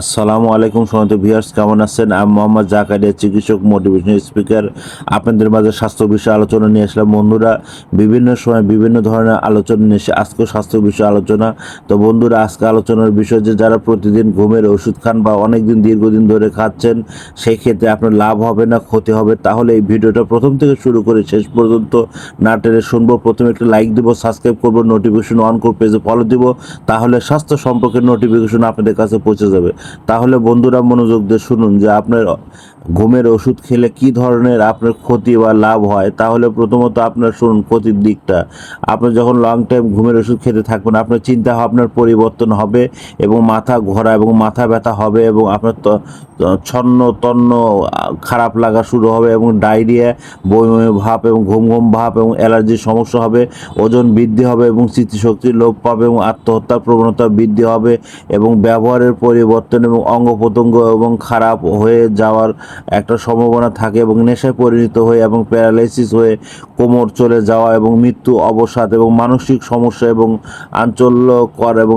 আসসালামু আলাইকুম সমস্ত ভিউয়ার্স, কেমন আছেন? আমি মোহাম্মদ জাকারিয়া, চিকিৎসক মোটিভেশনাল স্পিকার আপনাদের মাঝে স্বাস্থ্য বিষয়ে আলোচনা নিয়ে আসলাম। বন্ধুরা, বিভিন্ন সময় বিভিন্ন ধরনের আলোচনা নিয়ে এসে আজকেও স্বাস্থ্য বিষয়ে আলোচনা। তো বন্ধুরা, আজকে আলোচনার বিষয় যে যারা প্রতিদিন ঘুমের ওষুধ খান বা অনেকদিন দীর্ঘদিন ধরে খাচ্ছেন সেই ক্ষেত্রে আপনার লাভ হবে না, ক্ষতি হবে। তাহলে এই ভিডিওটা প্রথম থেকে শুরু করে শেষ পর্যন্ত না টেনে শুনব। প্রথমে একটা লাইক দেবো, সাবস্ক্রাইব করব নোটিফিকেশন অন করে পেজে ফলো দিব। তাহলে স্বাস্থ্য সম্পর্কে নোটিফিকেশন আপনাদের কাছে পৌঁছে যাবে। তাহলে বন্ধুরা মনোযোগ দিয়ে শুনুন যে আপনার ঘুমের ওষুধ খেলে কি ধরনের আপনার ক্ষতি বা লাভ হয়। তাহলে প্রথমত আপনার শুনুন ক্ষতির দিকটা। আপনি যখন লং টাইম ঘুমের ওষুধ খেতে থাকবেন, আপনার চিন্তা ভাবনার পরিবর্তন হবে এবং মাথা ঘোরা এবং মাথা ব্যথা হবে এবং আপনার ছন্ন, তন্ন, খারাপ লাগা শুরু হবে এবং ডায়রিয়া, বমি ভাব এবং ঘুম ঘুম ভাব এবং অ্যালার্জির সমস্যা হবে, ওজন বৃদ্ধি হবে এবং স্মৃতিশক্তি লোপ পাবে এবং আত্মহত্যার প্রবণতা বৃদ্ধি হবে এবং ব্যবহারের পরিবর্তন এবং অঙ্গ প্রত্যঙ্গ এবং খারাপ হয়ে যাওয়ার একটা সম্ভাবনা থাকে এবং নেশায় পরিণত হয়ে এবং প্যারালাইসিস হয়ে কোমর চলে যাওয়া এবং মৃত্যু অবসাদ এবং মানসিক সমস্যা এবং আঞ্চল্যকর এবং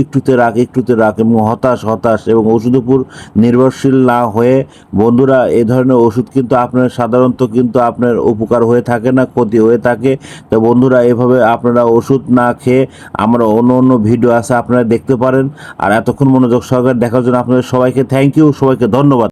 একটুতে রাখ একটুতে রাখ এবং হতাশ হতাশ এবং ওষুধের উপর নির্ভরশীল না হয়ে, বন্ধুরা, এ ধরনের ওষুধ কিন্তু আপনার সাধারণত কিন্তু আপনার উপকার হয়ে থাকে না, ক্ষতি হয়ে থাকে। তো বন্ধুরা, এভাবে আপনারা ওষুধ না খেয়ে আমরা অন্য অন্য ভিডিও আছে আপনারা দেখতে পারেন। আর এতক্ষণ মনোযোগ সহকারে দেখার জন্য আপনাদের সবাইকে থ্যাংক ইউ সবাইকে ধন্যবাদ।